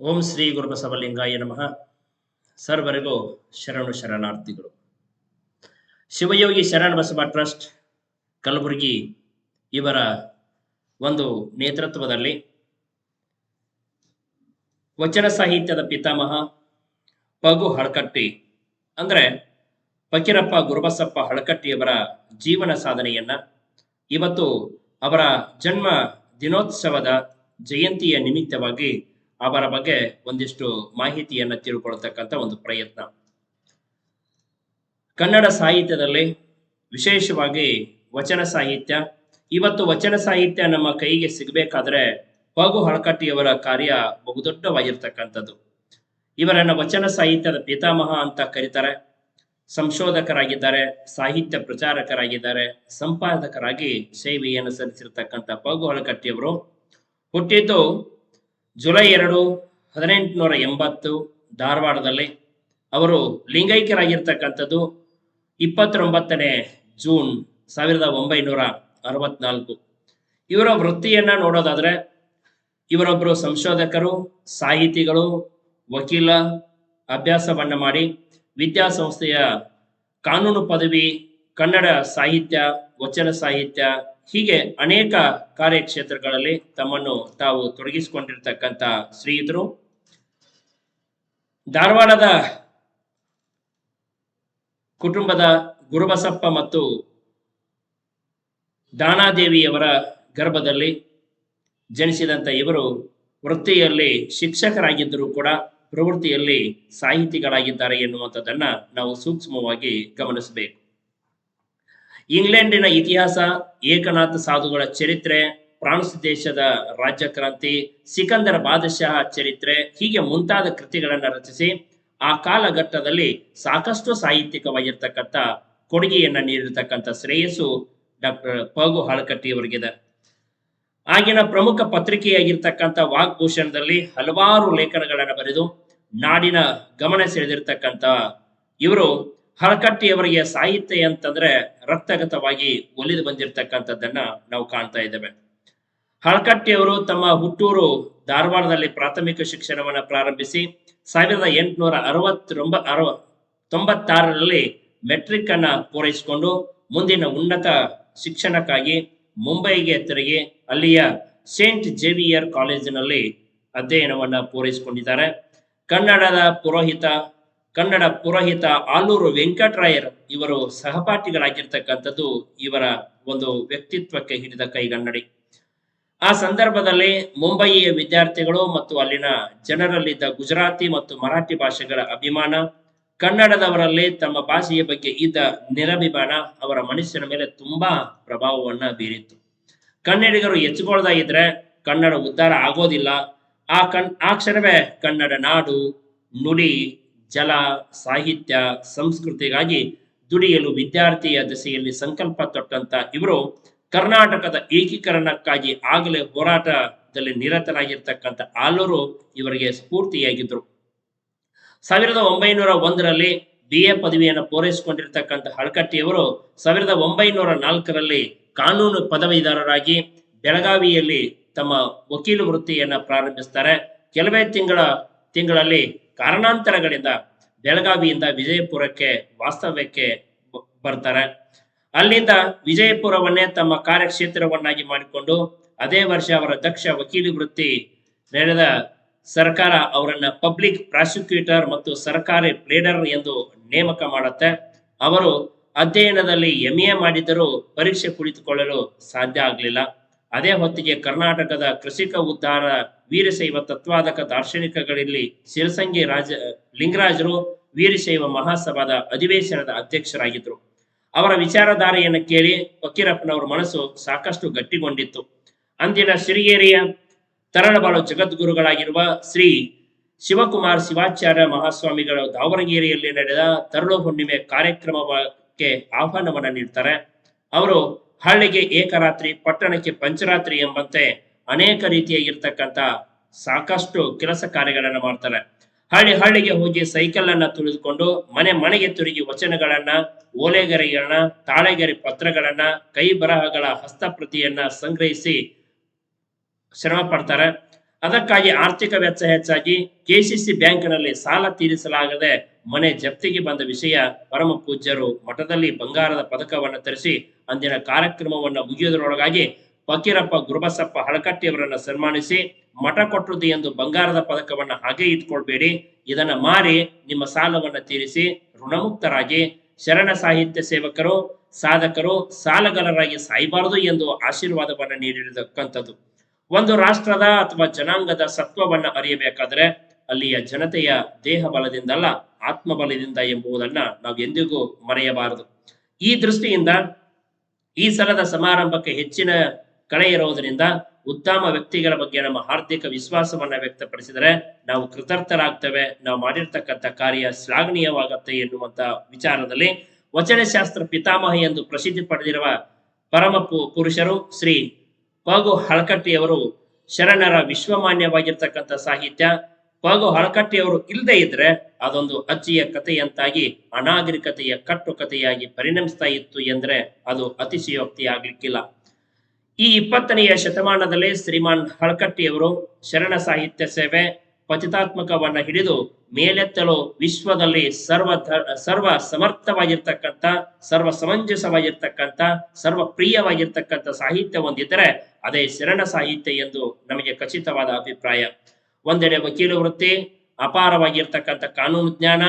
ಓಂ ಶ್ರೀ ಗುರುಬಸವಲಿಂಗಾಯ ನಮಃ. ಸರ್ವರಿಗೂ ಶರಣು ಶರಣಾರ್ಥಿಗಳು. ಶಿವಯೋಗಿ ಶರಣ ಬಸವ ಟ್ರಸ್ಟ್, ಕಲಬುರಗಿ ಇವರ ಒಂದು ನೇತೃತ್ವದಲ್ಲಿ ವಚನ ಸಾಹಿತ್ಯದ ಪಿತಾಮಹ ಪಗು ಹಳಕಟ್ಟಿ, ಅಂದ್ರೆ ಫಕೀರಪ್ಪ ಗುರುಬಸಪ್ಪ ಹಳಕಟ್ಟಿಯವರ ಜೀವನ ಸಾಧನೆಯನ್ನ, ಇವತ್ತು ಅವರ ಜನ್ಮ ದಿನೋತ್ಸವದ ಜಯಂತಿಯ ನಿಮಿತ್ತವಾಗಿ ಅವರ ಬಗ್ಗೆ ಒಂದಿಷ್ಟು ಮಾಹಿತಿಯನ್ನ ತಿಳ್ಕೊಳ್ತಕ್ಕಂಥ ಒಂದು ಪ್ರಯತ್ನ. ಕನ್ನಡ ಸಾಹಿತ್ಯದಲ್ಲಿ ವಿಶೇಷವಾಗಿ ವಚನ ಸಾಹಿತ್ಯ. ಇವತ್ತು ವಚನ ಸಾಹಿತ್ಯ ನಮ್ಮ ಕೈಗೆ ಸಿಗಬೇಕಾದ್ರೆ ಪಗು ಹಳಕಟ್ಟಿಯವರ ಕಾರ್ಯ ಬಹುದೊಡ್ಡವಾಗಿರ್ತಕ್ಕಂಥದ್ದು. ಇವರನ್ನ ವಚನ ಸಾಹಿತ್ಯದ ಪಿತಾಮಹ ಅಂತ ಕರೀತಾರೆ. ಸಂಶೋಧಕರಾಗಿದ್ದಾರೆ, ಸಾಹಿತ್ಯ ಪ್ರಚಾರಕರಾಗಿದ್ದಾರೆ, ಸಂಪಾದಕರಾಗಿ ಸೇವೆಯನ್ನು ಸಲ್ಲಿಸಿರ್ತಕ್ಕಂಥ ಪಗು ಹಳಕಟ್ಟಿಯವರು. ಹುಟ್ಟಿದ್ದು ಜುಲೈ ಎರಡು ಹದಿನೆಂಟುನೂರ ಎಂಬತ್ತು ಧಾರವಾಡದಲ್ಲಿ ಅವರು ಲಿಂಗೈಕ್ಯರಾಗಿರ್ತಕ್ಕಂಥದ್ದು ಇಪ್ಪತ್ತೊಂಬತ್ತನೇ ಜೂನ್ ಸಾವಿರದ ಒಂಬೈನೂರ ಅರವತ್ನಾಲ್ಕು. ಇವರ ವೃತ್ತಿಯನ್ನ ನೋಡೋದಾದ್ರೆ ಇವರೊಬ್ಬರು ಸಂಶೋಧಕರು, ಸಾಹಿತಿಗಳು, ವಕೀಲ, ಅಭ್ಯಾಸವನ್ನ ಮಾಡಿ ವಿದ್ಯಾಸಂಸ್ಥೆಯ ಕಾನೂನು ಪದವಿ, ಕನ್ನಡ ಸಾಹಿತ್ಯ, ವಚನ ಸಾಹಿತ್ಯ ಹೀಗೆ ಅನೇಕ ಕಾರ್ಯಕ್ಷೇತ್ರಗಳಲ್ಲಿ ತಮ್ಮನ್ನು ತಾವು ತೊಡಗಿಸಿಕೊಂಡಿರ್ತಕ್ಕಂಥ ಶ್ರೀಯುತರು ಧಾರವಾಡದ ಕುಟುಂಬದ ಗುರುಬಸಪ್ಪ ಮತ್ತು ದಾನಾದೇವಿಯವರ ಗರ್ಭದಲ್ಲಿ ಜನಿಸಿದಂಥ ಇವರು ವೃತ್ತಿಯಲ್ಲಿ ಶಿಕ್ಷಕರಾಗಿದ್ದರೂ ಕೂಡ ಪ್ರವೃತ್ತಿಯಲ್ಲಿ ಸಾಹಿತಿಗಳಾಗಿದ್ದಾರೆ ಎನ್ನುವಂಥದ್ದನ್ನ ನಾವು ಸೂಕ್ಷ್ಮವಾಗಿ ಗಮನಿಸಬೇಕು. ಇಂಗ್ಲೆಂಡಿನ ಇತಿಹಾಸ, ಏಕನಾಥ ಸಾಧುಗಳ ಚರಿತ್ರೆ, ಫ್ರಾನ್ಸ್ ದೇಶದ ರಾಜ್ಯ ಕ್ರಾಂತಿ ಸಿಕಂದರ ಬಾದಶಾಹ ಚರಿತ್ರೆ ಹೀಗೆ ಮುಂತಾದ ಕೃತಿಗಳನ್ನು ರಚಿಸಿ ಆ ಕಾಲಘಟ್ಟದಲ್ಲಿ ಸಾಕಷ್ಟು ಸಾಹಿತ್ಯಿಕವಾಗಿರ್ತಕ್ಕಂಥ ಕೊಡುಗೆಯನ್ನ ನೀಡಿರ್ತಕ್ಕಂಥ ಶ್ರೇಯಸ್ಸು ಡಾಕ್ಟರ್ ಪಗು ಹಾಳಕಟ್ಟಿಯವರಿಗಿದೆ ಆಗಿನ ಪ್ರಮುಖ ಪತ್ರಿಕೆಯಾಗಿರ್ತಕ್ಕಂಥ ವಾಗ್ಭೂಷಣದಲ್ಲಿ ಹಲವಾರು ಲೇಖನಗಳನ್ನು ಬರೆದು ನಾಡಿನ ಗಮನ ಸೆಳೆದಿರ್ತಕ್ಕಂಥ ಇವರು ಹಳಕಟ್ಟಿಯವರಿಗೆ ಸಾಹಿತ್ಯ ಅಂತಂದ್ರೆ ರಕ್ತಗತವಾಗಿ ಒಲಿದು ಬಂದಿರತಕ್ಕಂಥದ್ದನ್ನ ನಾವು ಕಾಣ್ತಾ ಇದ್ದೇವೆ. ಹಳಕಟ್ಟಿಯವರು ತಮ್ಮ ಹುಟ್ಟೂರು ಧಾರವಾಡದಲ್ಲಿ ಪ್ರಾಥಮಿಕ ಶಿಕ್ಷಣವನ್ನು ಪ್ರಾರಂಭಿಸಿ ಸಾವಿರದ ಎಂಟುನೂರ ಅರವತ್ತೊಂಬ ಅರವ ತೊಂಬತ್ತಾರರಲ್ಲಿ ಮೆಟ್ರಿಕ್ ಅನ್ನ ಪೂರೈಸಿಕೊಂಡು ಮುಂದಿನ ಉನ್ನತ ಶಿಕ್ಷಣಕ್ಕಾಗಿ ಮುಂಬೈಗೆ ತಿರುಗಿ ಅಲ್ಲಿಯ ಸೇಂಟ್ ಜೇವಿಯರ್ ಕಾಲೇಜಿನಲ್ಲಿ ಅಧ್ಯಯನವನ್ನು ಪೂರೈಸಿಕೊಂಡಿದ್ದಾರೆ. ಕನ್ನಡದ ಪುರೋಹಿತ ಕನ್ನಡ ಪುರೋಹಿತ ಆಲೂರು ವೆಂಕಟರಾಯರ್ ಇವರು ಸಹಪಾಠಿಗಳಾಗಿರ್ತಕ್ಕಂಥದ್ದು ಇವರ ಒಂದು ವ್ಯಕ್ತಿತ್ವಕ್ಕೆ ಹಿಡಿದ ಕೈಗನ್ನಡಿ ಆ ಸಂದರ್ಭದಲ್ಲಿ ಮುಂಬಯಿಯ ವಿದ್ಯಾರ್ಥಿಗಳು ಮತ್ತು ಅಲ್ಲಿನ ಜನರಲ್ಲಿದ್ದ ಗುಜರಾತಿ ಮತ್ತು ಮರಾಠಿ ಭಾಷೆಗಳ ಅಭಿಮಾನ, ಕನ್ನಡದವರಲ್ಲಿ ತಮ್ಮ ಭಾಷೆಯ ಬಗ್ಗೆ ಇದ್ದ ನಿರಭಿಮಾನ ಅವರ ಮನುಷ್ಯನ ಮೇಲೆ ತುಂಬಾ ಪ್ರಭಾವವನ್ನ ಬೀರಿತ್ತು. ಕನ್ನಡಿಗರು ಇದ್ರೆ ಕನ್ನಡ ಉದ್ಧಾರ ಆಗೋದಿಲ್ಲ. ಆ ಕಣ್, ಆ ಕ್ಷಣವೇ ಕನ್ನಡ ನಾಡು, ನುಡಿ ಜಲ, ಸಾಹಿತ್ಯ, ಸಂಸ್ಕೃತಿಗಾಗಿ ದುಡಿಯಲು ವಿದ್ಯಾರ್ಥಿಯ ದಶೆಯಲ್ಲಿ ಸಂಕಲ್ಪ ತೊಟ್ಟಂತ ಇವರು ಕರ್ನಾಟಕದ ಏಕೀಕರಣಕ್ಕಾಗಿ ಆಗಲೇ ಹೋರಾಟದಲ್ಲಿ ನಿರತರಾಗಿರ್ತಕ್ಕಂಥ ಆಲೂರು ಇವರಿಗೆ ಸ್ಫೂರ್ತಿಯಾಗಿದ್ರು. ಸಾವಿರದ ಒಂಬೈನೂರ ಒಂದರಲ್ಲಿ ಬಿ ಎ ಪದವಿಯನ್ನು ಪೂರೈಸಿಕೊಂಡಿರ್ತಕ್ಕಂಥ ಹಳಕಟ್ಟಿಯವರು ಸಾವಿರದ ಒಂಬೈನೂರ ನಾಲ್ಕರಲ್ಲಿ ಕಾನೂನು ಪದವೀಧರರಾಗಿ ಬೆಳಗಾವಿಯಲ್ಲಿ ತಮ್ಮ ವಕೀಲ ವೃತ್ತಿಯನ್ನು ಪ್ರಾರಂಭಿಸ್ತಾರೆ. ಕೆಲವೇ ತಿಂಗಳ, ತಿಂಗಳಲ್ಲಿ ಕಾರಣಾಂತರಗಳಿಂದ ಬೆಳಗಾವಿಯಿಂದ ವಿಜಯಪುರಕ್ಕೆ ವಾಸ್ತವ್ಯಕ್ಕೆ ಬರ್ತಾರೆ. ಅಲ್ಲಿಂದ ವಿಜಯಪುರವನ್ನೇ ತಮ್ಮ ಕಾರ್ಯಕ್ಷೇತ್ರವನ್ನಾಗಿ ಮಾಡಿಕೊಂಡು ಅದೇ ವರ್ಷ ಅವರ ದಕ್ಷ ವಕೀಲಿ ವೃತ್ತಿ ನಡೆದ ಸರ್ಕಾರ ಅವರನ್ನ ಪಬ್ಲಿಕ್ ಪ್ರಾಸಿಕ್ಯೂಟರ್ ಮತ್ತು ಸರ್ಕಾರಿ ಪ್ಲೇಡರ್ ಎಂದು ನೇಮಕ ಮಾಡುತ್ತೆ. ಅವರು ಅಧ್ಯಯನದಲ್ಲಿ ಎಂ ಎ ಮಾಡಿದರೂ ಪರೀಕ್ಷೆ ಕುಳಿತುಕೊಳ್ಳಲು ಸಾಧ್ಯ ಆಗಲಿಲ್ಲ. ಅದೇ ಹೊತ್ತಿಗೆ ಕರ್ನಾಟಕದ ಕೃಷಿಕ ಉದ್ಧಾರ, ವೀರಶೈವ ತತ್ವಾದಕ ದಾರ್ಶನಿಕಗಳಲ್ಲಿ ಶಿರಸಂಗಿ ರಾಜ, ಲಿಂಗರಾಜರು ವೀರಶೈವ ಮಹಾಸಭಾದ ಅಧಿವೇಶನದ ಅಧ್ಯಕ್ಷರಾಗಿದ್ದರು. ಅವರ ವಿಚಾರಧಾರೆಯನ್ನು ಕೇಳಿ ಫಕೀರಪ್ಪನವರ ಮನಸ್ಸು ಸಾಕಷ್ಟು ಗಟ್ಟಿಗೊಂಡಿತ್ತು. ಅಂದಿನ ಸಿರಿಗೇರಿಯ ತರಳಬಾಳು ಜಗದ್ಗುರುಗಳಾಗಿರುವ ಶ್ರೀ ಶಿವಕುಮಾರ್ ಶಿವಾಚಾರ್ಯ ಮಹಾಸ್ವಾಮಿಗಳು ದಾವಣಗೆರೆಯಲ್ಲಿ ನಡೆದ ತರಳು ಹುಣ್ಣಿಮೆ ಕಾರ್ಯಕ್ರಮಕ್ಕೆ ಆಹ್ವಾನವನ್ನು ನೀಡ್ತಾರೆ. ಅವರು ಹಳ್ಳಿಗೆ ಏಕರಾತ್ರಿ, ಪಟ್ಟಣಕ್ಕೆ ಪಂಚರಾತ್ರಿ ಎಂಬಂತೆ ಅನೇಕ ರೀತಿಯಾಗಿರ್ತಕ್ಕಂಥ ಸಾಕಷ್ಟು ಕೆಲಸ ಕಾರ್ಯಗಳನ್ನು ಮಾಡ್ತಾರೆ. ಹಳ್ಳಿ ಹಳ್ಳಿಗೆ ಹೋಗಿ ಸೈಕಲ್ ಅನ್ನ ತುಳಿದುಕೊಂಡು ಮನೆ ಮನೆಗೆ ತಿರುಗಿ ವಚನಗಳನ್ನ, ಓಲೆಗರಿಗಳನ್ನ, ತಾಳೆಗರಿ ಪತ್ರಗಳನ್ನ, ಕೈ ಬರಹಗಳ ಹಸ್ತಪ್ರತಿಯನ್ನ ಸಂಗ್ರಹಿಸಿ ಶ್ರಮ ಪಡ್ತಾರೆ. ಅದಕ್ಕಾಗಿ ಆರ್ಥಿಕ ವೆಚ್ಚ ಹೆಚ್ಚಾಗಿ ಕೆಸಿಸಿ ಬ್ಯಾಂಕ್ನಲ್ಲಿ ಸಾಲ ತೀರಿಸಲಾಗದೆ ಮನೆ ಜಪ್ತಿಗೆ ಬಂದ ವಿಷಯ ಪರಮ ಪೂಜ್ಯರು ಮಠದಲ್ಲಿ ಬಂಗಾರದ ಪದಕವನ್ನು ತರಿಸಿ ಅಂದಿನ ಕಾರ್ಯಕ್ರಮವನ್ನು ಮುಗಿಯುವುದರೊಳಗಾಗಿ ಫಕೀರಪ್ಪ ಗುರುಬಸಪ್ಪ ಹಳಕಟ್ಟಿಯವರನ್ನ ಸನ್ಮಾನಿಸಿ ಮಠ ಕೊಟ್ಟದ್ದು ಎಂದು ಬಂಗಾರದ ಪದಕವನ್ನ ಹಾಗೆ ಇಟ್ಕೊಳ್ಬೇಡಿ. ಇದನ್ನ ಮಾರಿ ನಿಮ್ಮ ಸಾಲವನ್ನ ತೀರಿಸಿ ಋಣಮುಕ್ತರಾಗಿ ಶರಣ ಸಾಹಿತ್ಯ ಸೇವಕರು, ಸಾಧಕರು, ಸಾಲಗಾರರಾಗಿ ಸಾಯಬಾರದು ಎಂದು ಆಶೀರ್ವಾದವನ್ನು ನೀಡಿರತಕ್ಕಂಥದ್ದು. ಒಂದು ರಾಷ್ಟ್ರದ ಅಥವಾ ಜನಾಂಗದ ಸತ್ವವನ್ನ ಅರಿಯಬೇಕಾದ್ರೆ ಅಲ್ಲಿಯ ಜನತೆಯ ದೇಹ ಬಲದಿಂದಲ್ಲ ಆತ್ಮಬಲದಿಂದ ಎಂಬುದನ್ನ ನಾವು ಎಂದಿಗೂ ಮರೆಯಬಾರದು. ಈ ದೃಷ್ಟಿಯಿಂದ, ಈ ಸಲದ ಸಮಾರಂಭಕ್ಕೆ ಹೆಚ್ಚಿನ ಕಳೆ ಇರೋದರಿಂದ ಉತ್ತಮ ವ್ಯಕ್ತಿಗಳ ಬಗ್ಗೆ ನಮ್ಮ ಹಾರ್ದಿಕ ವಿಶ್ವಾಸವನ್ನ ವ್ಯಕ್ತಪಡಿಸಿದರೆ ನಾವು ಕೃತಾರ್ಥರಾಗ್ತೇವೆ, ನಾವು ಮಾಡಿರ್ತಕ್ಕಂಥ ಕಾರ್ಯ ಶ್ಲಾಘನೀಯವಾಗತ್ತೆ ಎನ್ನುವಂತ ವಿಚಾರದಲ್ಲಿ ವಚನಶಾಸ್ತ್ರ ಪಿತಾಮಹ ಎಂದು ಪ್ರಸಿದ್ಧಿ ಪಡೆದಿರುವ ಪರಮ ಪುರುಷರು ಶ್ರೀ ಪಗು ಹಳಕಟ್ಟಿಯವರು ಶರಣರ ವಿಶ್ವಮಾನ್ಯವಾಗಿರ್ತಕ್ಕಂಥ ಸಾಹಿತ್ಯ. ಪಗು ಹಳಕಟ್ಟಿಯವರು ಇಲ್ಲದೆ ಇದ್ರೆ ಅದೊಂದು ಅಜ್ಜಿಯ ಕಥೆಯಂತಾಗಿ, ಅನಾಗರಿಕತೆಯ ಕಟ್ಟು ಕಥೆಯಾಗಿ ಪರಿಣಮಿಸ್ತಾ ಇತ್ತು ಎಂದ್ರೆ ಅದು ಅತಿಶಯೋಕ್ತಿ ಆಗ್ಲಿಕ್ಕಿಲ್ಲ ಈ ಇಪ್ಪತ್ತನೆಯ ಶತಮಾನದಲ್ಲಿ ಶ್ರೀಮಾನ್ ಹಳಕಟ್ಟಿಯವರು ಶರಣ ಸಾಹಿತ್ಯ ಸೇವೆ ಪತಿತಾತ್ಮಕವನ್ನ ಹಿಡಿದು ಮೇಲೆತ್ತಲು ವಿಶ್ವದಲ್ಲಿ ಸರ್ವ ಸರ್ವ ಸಮರ್ಥವಾಗಿರ್ತಕ್ಕಂಥ, ಸರ್ವ ಸಮಂಜಸವಾಗಿರ್ತಕ್ಕಂಥ, ಸರ್ವ ಪ್ರಿಯವಾಗಿರ್ತಕ್ಕಂಥ ಸಾಹಿತ್ಯ ಹೊಂದಿದ್ದರೆ ಅದೇ ಶರಣ ಸಾಹಿತ್ಯ ಎಂದು ನಮಗೆ ಖಚಿತವಾದ ಅಭಿಪ್ರಾಯ. ಒಂದೆಡೆ ವಕೀಲ ವೃತ್ತಿ, ಅಪಾರವಾಗಿರ್ತಕ್ಕಂಥ ಕಾನೂನು ಜ್ಞಾನ,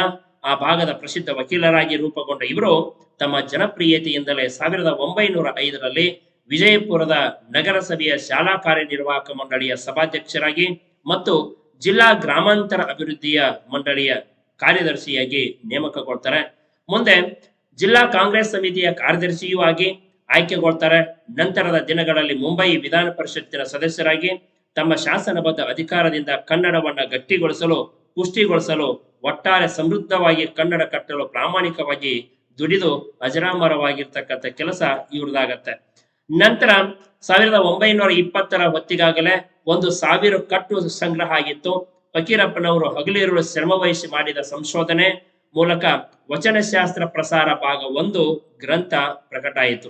ಆ ಭಾಗದ ಪ್ರಸಿದ್ಧ ವಕೀಲರಾಗಿ ರೂಪುಗೊಂಡ ಇವರು ತಮ್ಮ ಜನಪ್ರಿಯತೆಯಿಂದಲೇ ಸಾವಿರದ ಒಂಬೈನೂರ ಐದರಲ್ಲಿ ವಿಜಯಪುರದ ನಗರಸಭೆಯ ಶಾಲಾ ಕಾರ್ಯನಿರ್ವಾಹಕ ಮಂಡಳಿಯ ಸಭಾಧ್ಯಕ್ಷರಾಗಿ ಮತ್ತು ಜಿಲ್ಲಾ ಗ್ರಾಮಾಂತರ ಅಭಿವೃದ್ಧಿಯ ಮಂಡಳಿಯ ಕಾರ್ಯದರ್ಶಿಯಾಗಿ ನೇಮಕಗೊಳ್ತಾರೆ ಮುಂದೆ ಜಿಲ್ಲಾ ಕಾಂಗ್ರೆಸ್ ಸಮಿತಿಯ ಕಾರ್ಯದರ್ಶಿಯೂ ಆಗಿ ಆಯ್ಕೆಗೊಳ್ತಾರೆ ನಂತರದ ದಿನಗಳಲ್ಲಿ ಮುಂಬೈ ವಿಧಾನ ಪರಿಷತ್ತಿನ ಸದಸ್ಯರಾಗಿ ತಮ್ಮ ಶಾಸನಬದ್ಧ ಅಧಿಕಾರದಿಂದ ಕನ್ನಡವನ್ನ ಗಟ್ಟಿಗೊಳಿಸಲು, ಪುಷ್ಟಿಗೊಳಿಸಲು, ಒಟ್ಟಾರೆ ಸಮೃದ್ಧವಾಗಿ ಕನ್ನಡ ಕಟ್ಟಲು ಪ್ರಾಮಾಣಿಕವಾಗಿ ದುಡಿದು ಅಜರಾಮರವಾಗಿರ್ತಕ್ಕಂಥ ಕೆಲಸ ಇವ್ರದಾಗತ್ತೆ. ನಂತರ ಸಾವಿರದ ಒಂಬೈನೂರ ಇಪ್ಪತ್ತರ ಹೊತ್ತಿಗಾಗಲೇ ಒಂದು ಸಾವಿರ ಕಟ್ಟು ಸಂಗ್ರಹ ಆಗಿತ್ತು. ಫಕೀರಪ್ಪನವರು ಹಗಲಿರುಳು ಶ್ರಮವಹಿಸಿ ಮಾಡಿದ ಸಂಶೋಧನೆ ಮೂಲಕ ವಚನಶಾಸ್ತ್ರ ಪ್ರಸಾರ ಭಾಗ ಒಂದು ಗ್ರಂಥ ಪ್ರಕಟ ಆಯಿತು.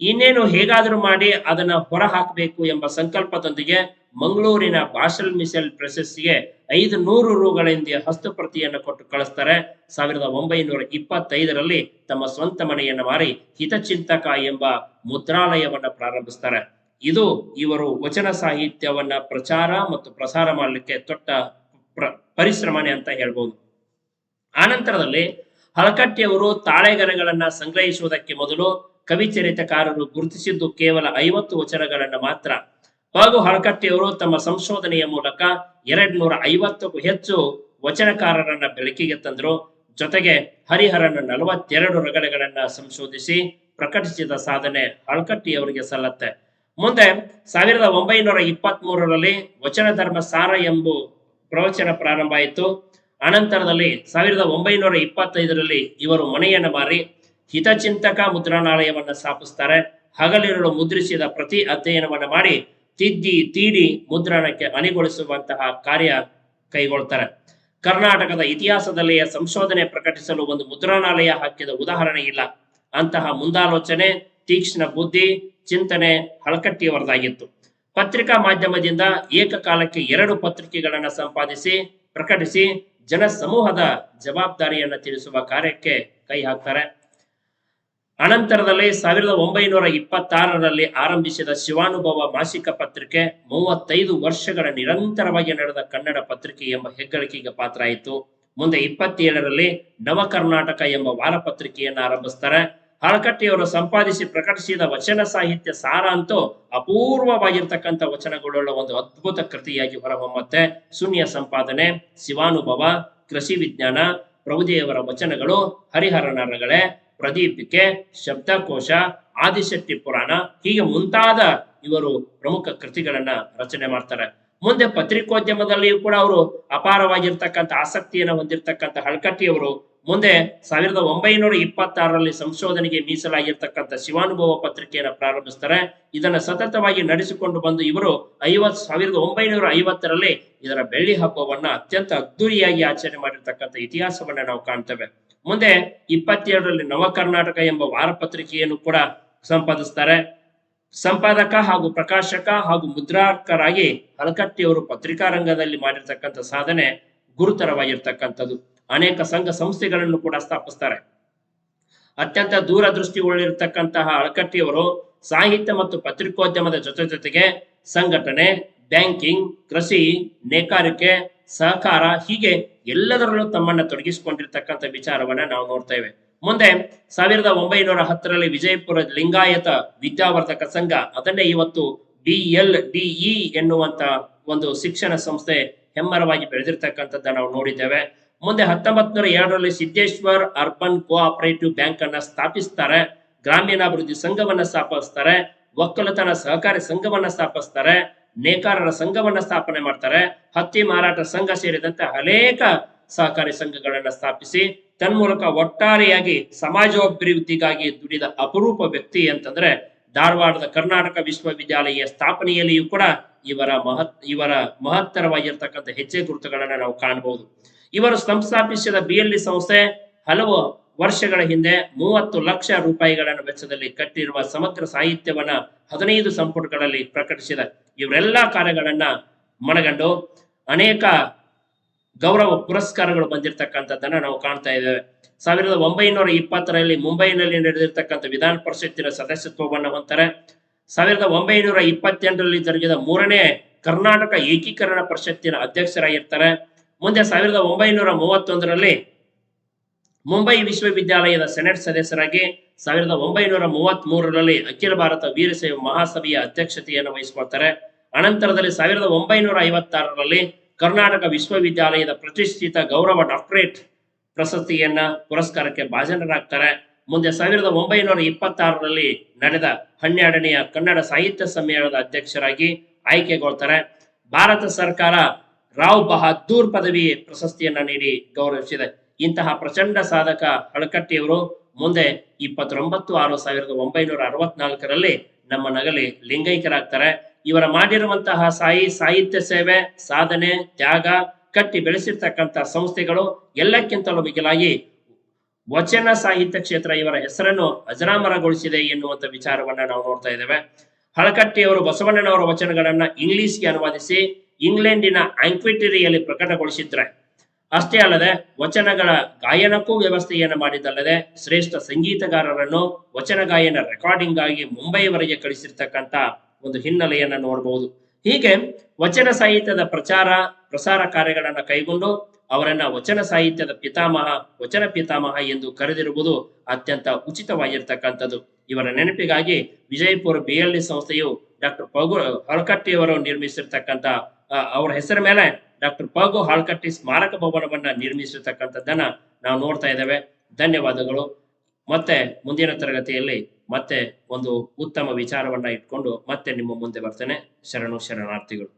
ಇನ್ನೇನು ಹೇಗಾದರೂ ಮಾಡಿ ಅದನ್ನ ಹೊರ ಹಾಕಬೇಕು ಎಂಬ ಸಂಕಲ್ಪದೊಂದಿಗೆ ಮಂಗಳೂರಿನ ಬಾಷಲ್ ಮಿಸೆಲ್ ಪ್ರಶಸ್ತಿಗೆ ಐದು ನೂರು ರೂಗಳಿಂದ ಹಸ್ತಪ್ರತಿಯನ್ನು ಕೊಟ್ಟು ಕಳಿಸ್ತಾರೆ. ಸಾವಿರದ ಒಂಬೈನೂರ ಇಪ್ಪತ್ತೈದರಲ್ಲಿ ತಮ್ಮ ಸ್ವಂತ ಮನೆಯನ್ನು ಮಾರಿ ಹಿತಚಿಂತಕ ಎಂಬ ಮುದ್ರಾಲಯವನ್ನು ಪ್ರಾರಂಭಿಸ್ತಾರೆ. ಇದು ಇವರು ವಚನ ಸಾಹಿತ್ಯವನ್ನ ಪ್ರಚಾರ ಮತ್ತು ಪ್ರಸಾರ ಮಾಡಲಿಕ್ಕೆ ತೊಟ್ಟ ಪ್ರ, ಪರಿಶ್ರಮನೆ ಅಂತ ಹೇಳ್ಬೋದು. ಆನಂತರದಲ್ಲಿ ಹಳಕಟ್ಟಿಯವರು ತಾಳೆಗರಗಳನ್ನ ಸಂಗ್ರಹಿಸುವುದಕ್ಕೆ ಮೊದಲು ಕವಿಚರಿತಕಾರರು ಗುರುತಿಸಿದ್ದು ಕೇವಲ ಐವತ್ತು ವಚನಗಳನ್ನ ಮಾತ್ರ. ಹಾಗೂ ಹಳಕಟ್ಟಿಯವರು ತಮ್ಮ ಸಂಶೋಧನೆಯ ಮೂಲಕ ಎರಡ್ ನೂರ ಐವತ್ತಕ್ಕೂ ಹೆಚ್ಚು ವಚನಕಾರರನ್ನ ಬೆಳಕಿಗೆ ತಂದರು. ಜೊತೆಗೆ ಹರಿಹರನ ನಲವತ್ತೆರಡು ರಗಳೆಗಳನ್ನ ಸಂಶೋಧಿಸಿ ಪ್ರಕಟಿಸಿದ ಸಾಧನೆ ಹಳಕಟ್ಟಿಯವರಿಗೆ ಸಲ್ಲತ್ತೆ. ಮುಂದೆ ಸಾವಿರದ ಒಂಬೈನೂರ ಇಪ್ಪತ್ತ್ ಮೂರರಲ್ಲಿ ವಚನ ಧರ್ಮ ಸಾರ ಎಂಬ ಪ್ರವಚನ ಪ್ರಾರಂಭ ಆಯಿತು. ಅನಂತರದಲ್ಲಿ ಸಾವಿರದ ಒಂಬೈನೂರ ಇಪ್ಪತ್ತೈದರಲ್ಲಿ ಇವರು ಮನೆಯನ್ನು ಮಾರಿ ಹಿತಚಿಂತಕ ಮುದ್ರಣಾಲಯವನ್ನು ಸ್ಥಾಪಿಸ್ತಾರೆ. ಹಗಲಿರುಳು ಮುದ್ರಿಸಿದ ಪ್ರತಿ ಅಧ್ಯಯನವನ್ನ ಮಾಡಿ ತಿದ್ದಿ, ತೀಡಿ ಮುದ್ರಣಕ್ಕೆ ಅಣಿಗೊಳಿಸುವಂತಹ ಕಾರ್ಯ ಕೈಗೊಳ್ತಾರೆ. ಕರ್ನಾಟಕದ ಇತಿಹಾಸದಲ್ಲಿಯೇ ಸಂಶೋಧನೆ ಪ್ರಕಟಿಸಲು ಒಂದು ಮುದ್ರಣಾಲಯ ಹಾಕಿದ ಉದಾಹರಣೆ ಇಲ್ಲ. ಅಂತಹ ಮುಂದಾಲೋಚನೆ, ತೀಕ್ಷ್ಣ ಬುದ್ಧಿ ಚಿಂತನೆ ಹಳಕಟ್ಟಿಯವರದಾಗಿತ್ತು. ಪತ್ರಿಕಾ ಮಾಧ್ಯಮದಿಂದ ಏಕಕಾಲಕ್ಕೆ ಎರಡು ಪತ್ರಿಕೆಗಳನ್ನ ಸಂಪಾದಿಸಿ, ಪ್ರಕಟಿಸಿ ಜನ ಸಮೂಹದ ಜವಾಬ್ದಾರಿಯನ್ನ ತಿಳಿಸುವ ಕಾರ್ಯಕ್ಕೆ ಕೈ ಹಾಕ್ತಾರೆ. ಅನಂತರದಲ್ಲಿ ಸಾವಿರದ ಒಂಬೈನೂರ ಇಪ್ಪತ್ತಾರರಲ್ಲಿ ಆರಂಭಿಸಿದ ಶಿವಾನುಭವ ಮಾಸಿಕ ಪತ್ರಿಕೆ ಮೂವತ್ತೈದು ವರ್ಷಗಳ ನಿರಂತರವಾಗಿ ನಡೆದ ಕನ್ನಡ ಪತ್ರಿಕೆ ಎಂಬ ಹೆಗ್ಗಳಿಕೆಗೆ ಪಾತ್ರ ಆಯಿತು. ಮುಂದೆ ಇಪ್ಪತ್ತೇಳರಲ್ಲಿ ನವ ಕರ್ನಾಟಕ ಎಂಬ ವಾರಪತ್ರಿಕೆಯನ್ನು ಆರಂಭಿಸ್ತಾರೆ. ಹಳಕಟ್ಟಿಯವರು ಸಂಪಾದಿಸಿ ಪ್ರಕಟಿಸಿದ ವಚನ ಸಾಹಿತ್ಯ ಸಾರ ಅಂತೂ ಅಪೂರ್ವವಾಗಿರ್ತಕ್ಕಂಥ ವಚನಗಳುಳ್ಳ ಒಂದು ಅದ್ಭುತ ಕೃತಿಯಾಗಿ ಹೊರಹೊಮ್ಮತ್ತೆ. ಶೂನ್ಯ ಸಂಪಾದನೆ, ಶಿವಾನುಭವ, ಕೃಷಿ ವಿಜ್ಞಾನ ಪ್ರಭುದೇವರ ವಚನಗಳು ಹರಿಹರನರಗಳೇ ಪ್ರದೀಪಿಕೆ, ಶಬ್ದಕೋಶ, ಆದಿಶಕ್ತಿ ಪುರಾಣ ಹೀಗೆ ಮುಂತಾದ ಇವರು ಪ್ರಮುಖ ಕೃತಿಗಳನ್ನ ರಚನೆ ಮಾಡ್ತಾರೆ. ಮುಂದೆ ಪತ್ರಿಕೋದ್ಯಮದಲ್ಲಿಯೂ ಕೂಡ ಅವರು ಅಪಾರವಾಗಿರ್ತಕ್ಕಂಥ ಆಸಕ್ತಿಯನ್ನು ಹೊಂದಿರತಕ್ಕಂಥ ಹಳಕಟ್ಟಿಯವರು ಮುಂದೆ ಸಾವಿರದ ಒಂಬೈನೂರ ಇಪ್ಪತ್ತಾರರಲ್ಲಿ ಸಂಶೋಧನೆಗೆ ಮೀಸಲಾಗಿರ್ತಕ್ಕಂಥ ಶಿವಾನುಭವ ಪತ್ರಿಕೆಯನ್ನು ಪ್ರಾರಂಭಿಸ್ತಾರೆ. ಇದನ್ನ ಸತತವಾಗಿ ನಡೆಸಿಕೊಂಡು ಬಂದು ಇವರು ಐವತ್, ಸಾವಿರದ ಒಂಬೈನೂರ ಐವತ್ತರಲ್ಲಿ ಇದರ ಬೆಳ್ಳಿ ಹಬ್ಬವನ್ನ ಅತ್ಯಂತ ಅದ್ದೂರಿಯಾಗಿ ಆಚರಣೆ ಮಾಡಿರ್ತಕ್ಕಂಥ ಇತಿಹಾಸವನ್ನ ನಾವು ಕಾಣ್ತೇವೆ. ಮುಂದೆ ಇಪ್ಪತ್ತೇಳರಲ್ಲಿ ನವ ಕರ್ನಾಟಕ ಎಂಬ ವಾರಪತ್ರಿಕೆಯನ್ನು ಕೂಡ ಸಂಪಾದಿಸ್ತಾರೆ. ಸಂಪಾದಕ ಹಾಗೂ ಪ್ರಕಾಶಕ ಹಾಗೂ ಮುದ್ರಾಕರಾಗಿ ಹಲಕಟ್ಟಿಯವರು ಪತ್ರಿಕಾ ರಂಗದಲ್ಲಿ ಮಾಡಿರ್ತಕ್ಕಂಥ ಸಾಧನೆ ಗುರುತರವಾಗಿರ್ತಕ್ಕಂಥದ್ದು. ಅನೇಕ ಸಂಘ ಸಂಸ್ಥೆಗಳನ್ನು ಕೂಡ ಸ್ಥಾಪಿಸ್ತಾರೆ. ಅತ್ಯಂತ ದೂರದೃಷ್ಟಿ ಉಳ್ಳಿರ್ತಕ್ಕಂತಹ ಅಳಕಟ್ಟಿಯವರು ಸಾಹಿತ್ಯ ಮತ್ತು ಪತ್ರಿಕೋದ್ಯಮದ ಜೊತೆ ಜೊತೆಗೆ ಸಂಘಟನೆ, ಬ್ಯಾಂಕಿಂಗ್, ಕೃಷಿ, ನೇಕಾರಿಕೆ, ಸಹಕಾರ ಹೀಗೆ ಎಲ್ಲದರಲ್ಲೂ ತಮ್ಮನ್ನ ತೊಡಗಿಸಿಕೊಂಡಿರ್ತಕ್ಕಂಥ ವಿಚಾರವನ್ನ ನಾವು ನೋಡ್ತೇವೆ ಮುಂದೆ ಸಾವಿರದ ಒಂಬೈನೂರ ಹತ್ತರಲ್ಲಿ ವಿಜಯಪುರ ಲಿಂಗಾಯತ ವಿದ್ಯಾವರ್ಧಕ ಸಂಘ, ಅದನ್ನೇ ಇವತ್ತು ಡಿ ಎಲ್ ಡಿಇ ಎನ್ನುವಂತ ಒಂದು ಶಿಕ್ಷಣ ಸಂಸ್ಥೆ ಹೆಮ್ಮರವಾಗಿ ಬೆಳೆದಿರ್ತಕ್ಕಂಥದ್ದು ನಾವು ನೋಡಿದ್ದೇವೆ. ಮುಂದೆ ಹತ್ತೊಂಬತ್ ನೂರ ಎರಡರಲ್ಲಿ ಸಿದ್ದೇಶ್ವರ್ ಅರ್ಬನ್ ಕೋಆಪರೇಟಿವ್ ಬ್ಯಾಂಕ್ ಅನ್ನ ಸ್ಥಾಪಿಸ್ತಾರೆ, ಗ್ರಾಮೀಣಾಭಿವೃದ್ಧಿ ಸಂಘವನ್ನ ಸ್ಥಾಪಿಸ್ತಾರೆ, ಒಕ್ಕಲತನ ಸಹಕಾರಿ ಸಂಘವನ್ನ ಸ್ಥಾಪಿಸ್ತಾರೆ, ನೇಕಾರರ ಸಂಘವನ್ನ ಸ್ಥಾಪನೆ ಮಾಡ್ತಾರೆ, ಹತ್ತಿ ಮಾರಾಟ ಸಂಘ ಸೇರಿದಂತೆ ಅನೇಕ ಸಹಕಾರಿ ಸಂಘಗಳನ್ನ ಸ್ಥಾಪಿಸಿ ತನ್ಮೂಲಕ ಒಟ್ಟಾರೆಯಾಗಿ ಸಮಾಜೋಭಿವೃದ್ಧಿಗಾಗಿ ದುಡಿದ ಅಪರೂಪ ವ್ಯಕ್ತಿ ಅಂತಂದ್ರೆ ಧಾರವಾಡದ ಕರ್ನಾಟಕ ವಿಶ್ವವಿದ್ಯಾಲಯ ಸ್ಥಾಪನೆಯಲ್ಲಿಯೂ ಕೂಡ ಇವರ ಮಹತ್, ಇವರ ಮಹತ್ತರವಾಗಿರ್ತಕ್ಕಂಥ ಹೆಜ್ಜೆ ಗುರುತುಗಳನ್ನ ನಾವು ಕಾಣಬಹುದು. ಇವರು ಸಂಸ್ಥಾಪಿಸಿದ ಬಿಎಲ್ಇ ಸಂಸ್ಥೆ ಹಲವು ವರ್ಷಗಳ ಹಿಂದೆ ಮೂವತ್ತು ಲಕ್ಷ ರೂಪಾಯಿಗಳನ್ನು ವೆಚ್ಚದಲ್ಲಿ ಕಟ್ಟಿರುವ ಸಮಗ್ರ ಸಾಹಿತ್ಯವನ್ನ ಹದಿನೈದು ಸಂಪುಟಗಳಲ್ಲಿ ಪ್ರಕಟಿಸಿದ ಇವರೆಲ್ಲಾ ಕಾರ್ಯಗಳನ್ನ ಮನಗಂಡು ಅನೇಕ ಗೌರವ ಪುರಸ್ಕಾರಗಳು ಬಂದಿರತಕ್ಕಂಥದ್ದನ್ನ ನಾವು ಕಾಣ್ತಾ ಇದ್ದೇವೆ. ಸಾವಿರದ ಒಂಬೈನೂರ ಇಪ್ಪತ್ತರಲ್ಲಿ ಮುಂಬೈನಲ್ಲಿ ನಡೆದಿರ್ತಕ್ಕಂಥ ವಿಧಾನ ಪರಿಷತ್ತಿನ ಸದಸ್ಯತ್ವವನ್ನು ಹೊಂತಾರೆ ಸಾವಿರದ ಒಂಬೈನೂರ ಇಪ್ಪತ್ತೆಂಟರಲ್ಲಿ ಜರುಗಿದ ಮೂರನೇ ಕರ್ನಾಟಕ ಏಕೀಕರಣ ಪರಿಷತ್ತಿನ ಅಧ್ಯಕ್ಷರಾಗಿರ್ತಾರೆ. ಮುಂದೆ ಸಾವಿರದ ಒಂಬೈನೂರ ಮೂವತ್ತೊಂದರಲ್ಲಿ ಮುಂಬೈ ವಿಶ್ವವಿದ್ಯಾಲಯದ ಸೆನೆಟ್ ಸದಸ್ಯರಾಗಿ, ಸಾವಿರದ ಒಂಬೈನೂರ ಮೂವತ್ತ್ ಮೂರರಲ್ಲಿ ಅಖಿಲ ಭಾರತ ವೀರಶೈವ ಮಹಾಸಭೆಯ ಅಧ್ಯಕ್ಷತೆಯನ್ನು ವಹಿಸಿಕೊಳ್ತಾರೆ. ಅನಂತರದಲ್ಲಿ ಸಾವಿರದ ಒಂಬೈನೂರ ಐವತ್ತಾರರಲ್ಲಿ ಕರ್ನಾಟಕ ವಿಶ್ವವಿದ್ಯಾಲಯದ ಪ್ರತಿಷ್ಠಿತ ಗೌರವ ಡಾಕ್ಟರೇಟ್ ಪ್ರಶಸ್ತಿಯನ್ನ ಪುರಸ್ಕಾರಕ್ಕೆ ಭಾಜನರಾಗ್ತಾರೆ. ಮುಂದೆ ಸಾವಿರದ ಒಂಬೈನೂರ ಇಪ್ಪತ್ತಾರರಲ್ಲಿ ನಡೆದ ಹನ್ನೆರಡನೆಯ ಕನ್ನಡ ಸಾಹಿತ್ಯ ಸಮ್ಮೇಳನದ ಅಧ್ಯಕ್ಷರಾಗಿ ಆಯ್ಕೆಗೊಳ್ತಾರೆ. ಭಾರತ ಸರ್ಕಾರ ರಾವ್ ಬಹದ್ದೂರ್ ಪದವಿ ಪ್ರಶಸ್ತಿಯನ್ನ ನೀಡಿ ಗೌರವಿಸಿದೆ. ಇಂತಹ ಪ್ರಚಂಡ ಸಾಧಕ ಹಳಕಟ್ಟಿಯವರು ಮುಂದೆ ಇಪ್ಪತ್ತೊಂಬತ್ತು ಆರು ಸಾವಿರದ ಒಂಬೈನೂರ ಅರವತ್ನಾಲ್ಕರಲ್ಲಿ ನಮ್ಮ ನಗಲಿ ಲಿಂಗೈಕ್ಯರಾಗ್ತಾರೆ. ಇವರ ಮಾಡಿರುವಂತಹ ಸಾಯಿ, ಸಾಹಿತ್ಯ ಸೇವೆ, ಸಾಧನೆ, ತ್ಯಾಗ, ಕಟ್ಟಿ ಬೆಳೆಸಿರ್ತಕ್ಕಂಥ ಸಂಸ್ಥೆಗಳು ಎಲ್ಲಕ್ಕಿಂತಲೂ ಮಿಗಿಲಾಗಿ ವಚನ ಸಾಹಿತ್ಯ ಕ್ಷೇತ್ರ ಇವರ ಹೆಸರನ್ನು ಅಜರಾಮರಗೊಳಿಸಿದೆ ಎನ್ನುವಂತ ವಿಚಾರವನ್ನ ನಾವು ನೋಡ್ತಾ ಇದ್ದೇವೆ. ಹಳಕಟ್ಟಿಯವರು ಬಸವಣ್ಣನವರ ವಚನಗಳನ್ನ ಇಂಗ್ಲಿಷ್ಗೆ ಅನುವಾದಿಸಿ ಇಂಗ್ಲೆಂಡಿನ ಆಂಕ್ವಿಟರಿಯಲ್ಲಿ ಪ್ರಕಟಗೊಳಿಸಿದ್ರೆ. ಅಷ್ಟೇ ಅಲ್ಲದೆ ವಚನಗಳ ಗಾಯನಕ್ಕೂ ವ್ಯವಸ್ಥೆಯನ್ನು ಮಾಡಿದ್ದಲ್ಲದೆ ಶ್ರೇಷ್ಠ ಸಂಗೀತಗಾರರನ್ನು ವಚನ ಗಾಯನ ರೆಕಾರ್ಡಿಂಗ್ ಆಗಿ ಮುಂಬೈವರೆಗೆ ಕಳಿಸಿರ್ತಕ್ಕಂಥ ಒಂದು ಹಿನ್ನೆಲೆಯನ್ನು ನೋಡಬಹುದು ಹೀಗೆ ವಚನ ಸಾಹಿತ್ಯದ ಪ್ರಚಾರ, ಪ್ರಸಾರ ಕಾರ್ಯಗಳನ್ನು ಕೈಗೊಂಡು ಅವರನ್ನ ವಚನ ಸಾಹಿತ್ಯದ ಪಿತಾಮಹ, ವಚನ ಪಿತಾಮಹ ಎಂದು ಕರೆದಿರುವುದು ಅತ್ಯಂತ ಉಚಿತವಾಗಿರ್ತಕ್ಕಂಥದ್ದು. ಇವರ ನೆನಪಿಗಾಗಿ ವಿಜಯಪುರ ಬಿ ಎಲ್ ಸಂಸ್ಥೆಯು ಡಾಕ್ಟರ್ ಪಗು ಹಳಕಟ್ಟಿಯವರು ನಿರ್ಮಿಸಿರ್ತಕ್ಕಂಥ ಅವರ ಹೆಸರ ಮೇಲೆ ಡಾಕ್ಟರ್ ಪಗು ಹಾಳ್ಕಟ್ಟಿ ಸ್ಮಾರಕ ಭವನವನ್ನ ನಿರ್ಮಿಸಿರ್ತಕ್ಕಂಥದ್ದನ್ನ ನಾವು ನೋಡ್ತಾ ಇದ್ದೇವೆ. ಧನ್ಯವಾದಗಳು. ಮತ್ತೆ ಮುಂದಿನ ತರಗತಿಯಲ್ಲಿ ಮತ್ತೆ ಒಂದು ಉತ್ತಮ ವಿಚಾರವನ್ನ ಇಟ್ಕೊಂಡು ಮತ್ತೆ ನಿಮ್ಮ ಮುಂದೆ ಬರ್ತೇನೆ ಶರಣು ಶರಣಾರ್ಥಿಗಳು